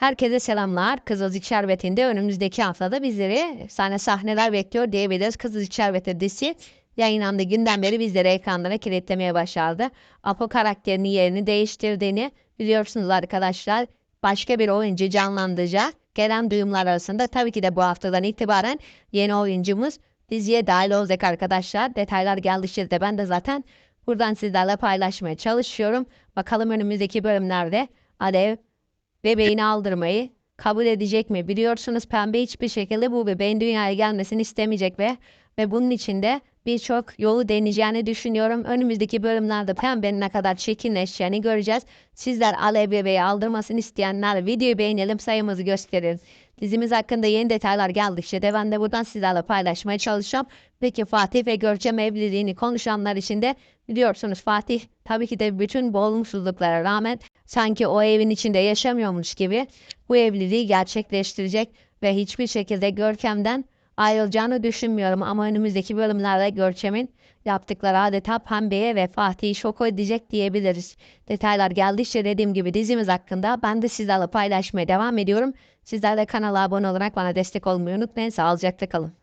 Herkese selamlar. Kızılcık Şerbeti'nde önümüzdeki haftada bizleri sahne sahneler bekliyor diyebiliriz. Kızılcık Şerbeti dizisi yayınlandığı günden beri bizleri ekranlara kilitlemeye başladı. Apo karakterinin yerini değiştirdiğini biliyorsunuz arkadaşlar. Başka bir oyuncu canlandıracak. Gelen duyumlar arasında tabii ki de bu haftadan itibaren yeni oyuncumuz diziye dahil olacak arkadaşlar. Detaylar geldikçe de ben de zaten buradan sizlerle paylaşmaya çalışıyorum. Bakalım önümüzdeki bölümlerde Alev bebeğini aldırmayı kabul edecek mi? Biliyorsunuz pembe hiçbir şekilde bu bebeğin dünyaya gelmesini istemeyecek ve ve bunun için de birçok yolu deneyeceğini düşünüyorum. Önümüzdeki bölümlerde pembenin ne kadar çirkinleşeceğini göreceğiz. Sizler Alev bebeği aldırmasını isteyenler videoyu beğenelim sayımızı gösterin. Dizimiz hakkında yeni detaylar geldikçe de ben de buradan sizlerle paylaşmaya çalışacağım. Peki Fatih ve Görkem evliliğini konuşanlar için de biliyorsunuz Fatih tabii ki de bütün bu olumsuzluklara rağmen sanki o evin içinde yaşamıyormuş gibi bu evliliği gerçekleştirecek ve hiçbir şekilde Görkem'den ayrılacağını düşünmüyorum ama önümüzdeki bölümlerde Görkem'in yaptıkları adeta Pembe'ye ve Fatih'i şok edecek diyebiliriz. Detaylar geldikçe dediğim gibi dizimiz hakkında ben de sizlerle paylaşmaya devam ediyorum. Sizler de kanala abone olarak bana destek olmayı unutmayın. Sağlıcakla kalın.